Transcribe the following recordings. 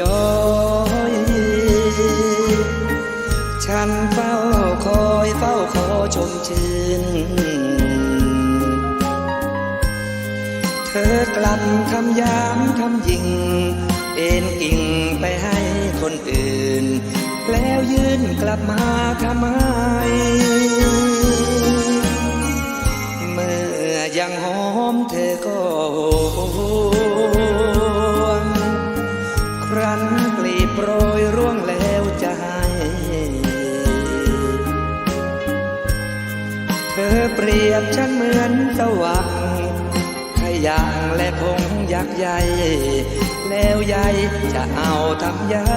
ย้อยฉันเฝ้าคอยเฝ้าขอชมชื่น เธอกลับคำยามคำยิง เอ็นกิ่งไปให้คนอื่น แล้วยื่นกลับมาทำไม เมื่อยังหอมเธอก็หวง ฉันกลีบโรยร่วงแล้วให้เธอเปรียบฉันเหมือนสวักขยางและคงยักษ์ใหญ่ แล้วใหญ่จะเอาทำยา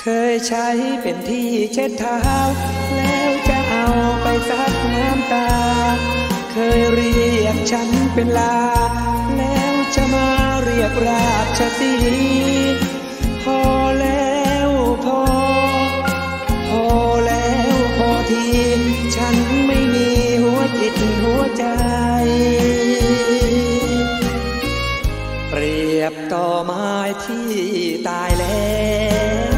เคยใช้เป็นที่เช็ดเท้า แล้วจะเอาไปซักน้ำตา เคยเรียกฉันเป็นลา จะมาเรียกราชสีพอแล้วพอ พอแล้วพอที ฉันไม่มีหัวจิตหัวใจ เปรียบต่อไม้ที่ตายแล้ว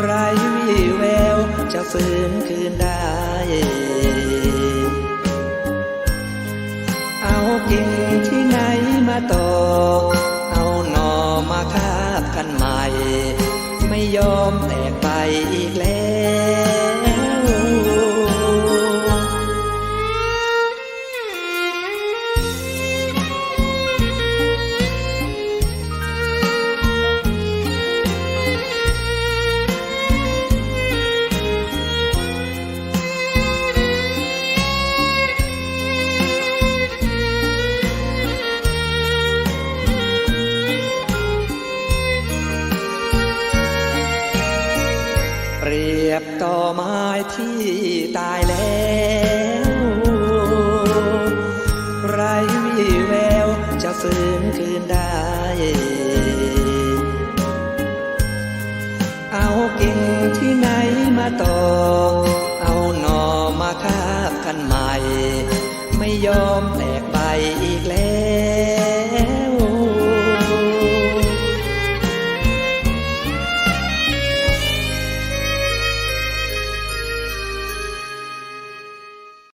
ไรวีแววจะฟื้นคืนได้ินที่ไหนมาต่อเอาหนอมาคาบกันใหม่ ไม่ยอมแตกไปอีกแล้ว รียบต่อไม้ที่ตายแล้วไรวี่แววจะฟื้นคืนได้ เอากิ่งที่ไหนมาต่อก